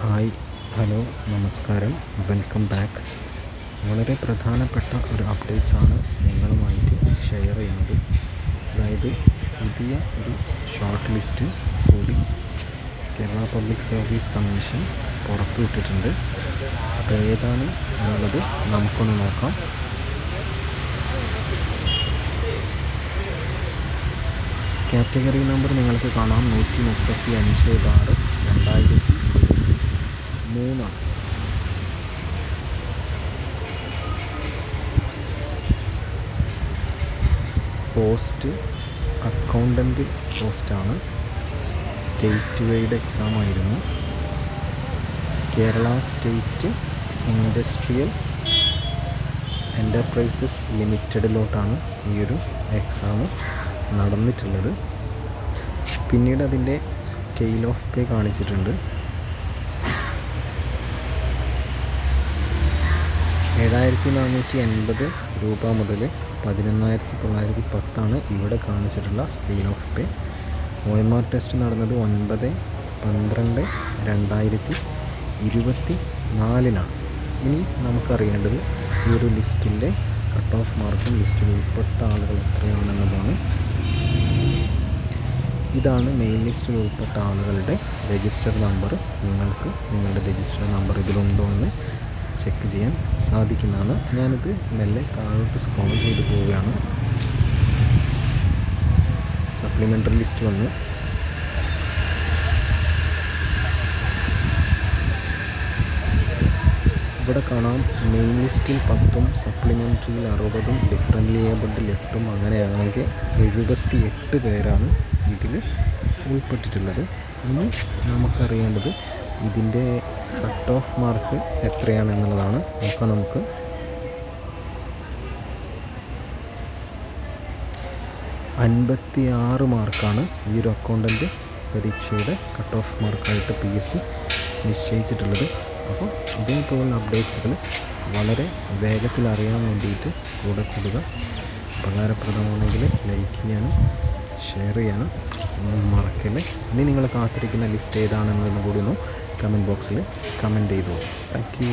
Hi hello നമസ്കാരം. Welcome back. വളരെ പ്രധാനപ്പെട്ട ഒരു അപ്ഡേറ്റ്സ് ആണ് നിങ്ങളുമായിട്ട് ഷെയർ ചെയ്യുന്നത്. അതായത് പുതിയ ഒരു ഷോർട്ട് ലിസ്റ്റ് കൂടി കേരള പബ്ലിക് സർവീസ് കമ്മീഷൻ പുറത്തുവിട്ടിട്ടുണ്ട്. അപ്പോൾ ഏതാണ് എന്നുള്ളത് നമുക്കൊന്ന് നോക്കാം. കാറ്റഗറി നമ്പർ നിങ്ങൾക്ക് കാണാം. നൂറ്റി മുപ്പത്തി അഞ്ച് ബാർ രണ്ടായിരത്തി മൂന്നാണ് പോസ്റ്റ് അക്കൗണ്ടന്റ് പോസ്റ്റാണ് സ്റ്റേറ്റ് വൈഡ് എക്സാം ആയിരുന്നു. കേരള സ്റ്റേറ്റ് ഇൻഡസ്ട്രിയൽ എന്റർപ്രൈസസ് ലിമിറ്റഡിലോട്ടാണ് ഈ ഒരു എക്സാം നടന്നിട്ടുള്ളത്. പിന്നീട് അതിന്റെ സ്കെയിൽ ഓഫ് പേ കാണിച്ചിട്ടുണ്ട്. ഏഴായിരത്തി നാനൂറ്റി എൺപത് രൂപ മുതൽ പതിനൊന്നായിരത്തി തൊള്ളായിരത്തി പത്താണ് ഇവിടെ കാണിച്ചിട്ടുള്ള scale of pay O M R test നടന്നത് ഒൻപത് പന്ത്രണ്ട് രണ്ടായിരത്തി ഇരുപത്തി നാലിനാണ് ഇനി നമുക്കറിയേണ്ടത് ഈ ഒരു ലിസ്റ്റിന്റെ കട്ട് ഓഫ് മാർക്കും ലിസ്റ്റിൽ ഉൾപ്പെട്ട ആളുകൾ എത്രയാണെന്നതാണ് ഇതാണ് മെയിൻ ലിസ്റ്റിൽ ഉൾപ്പെട്ട ആളുകളുടെ രജിസ്റ്റർ നമ്പർ നിങ്ങൾക്ക് നിങ്ങളുടെ രജിസ്റ്റർ നമ്പർ ഇതിലുണ്ടോ എന്ന് ചെക്ക് ചെയ്യാൻ സാധിക്കുന്നതാണ്. ഞാനിത് മെല്ലെ താഴോട്ട് സ്ക്രോൾ ചെയ്ത് പോവുകയാണ്. സപ്ലിമെന്ററി ലിസ്റ്റ് വന്ന്. ഇവിടെ കാണാം. മെയിൻ ലിസ്റ്റിൽ പത്തും സപ്ലിമെന്ററിയിൽ അറുപതും ഡിഫറന്റ്ലി ഏബിൾഡിൽ എട്ടും അങ്ങനെയാണെങ്കിൽ എഴുപത്തി എട്ട് പേരാണ് ഇതിൽ ഉൾപ്പെട്ടിട്ടുള്ളത്. ഇനി നമുക്കറിയേണ്ടത് ഇതിന്റെ കട്ട് ഓഫ് മാർക്ക് എത്രയാണ് എന്നുള്ളതാണ് നോക്കാം നമുക്ക്. അൻപത്തി ആറ് മാർക്കാണ് ഈ ഒരു അക്കൗണ്ടന്റ് പരീക്ഷയുടെ കട്ട് ഓഫ് മാർക്കായിട്ട് പി എസ് സി നിശ്ചയിച്ചിട്ടുള്ളത്. അപ്പോൾ ഇതേപോലുള്ള അപ്ഡേറ്റ്സുകൾ വളരെ വേഗത്തിൽ അറിയാൻ വേണ്ടിയിട്ട് കൂടെ കൂടുക. ഉപകാരപ്രദമാണെങ്കിൽ ലൈക്ക് ചെയ്യാനും ഷെയർ ചെയ്യാനും മറക്കല്ലേ. ഇനി നിങ്ങൾ കാത്തിരിക്കുന്ന ലിസ്റ്റ് ഏതാണെന്നതും കൂടി ഒന്ന് കമന്റ് ബോക്സിൽ കമന്റ് ചെയ്തോളൂ താങ്ക് യു